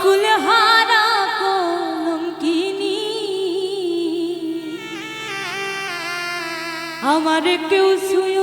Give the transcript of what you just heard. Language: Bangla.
আমি হারা কলঙ্কিনী আমার কেউ শুয়ে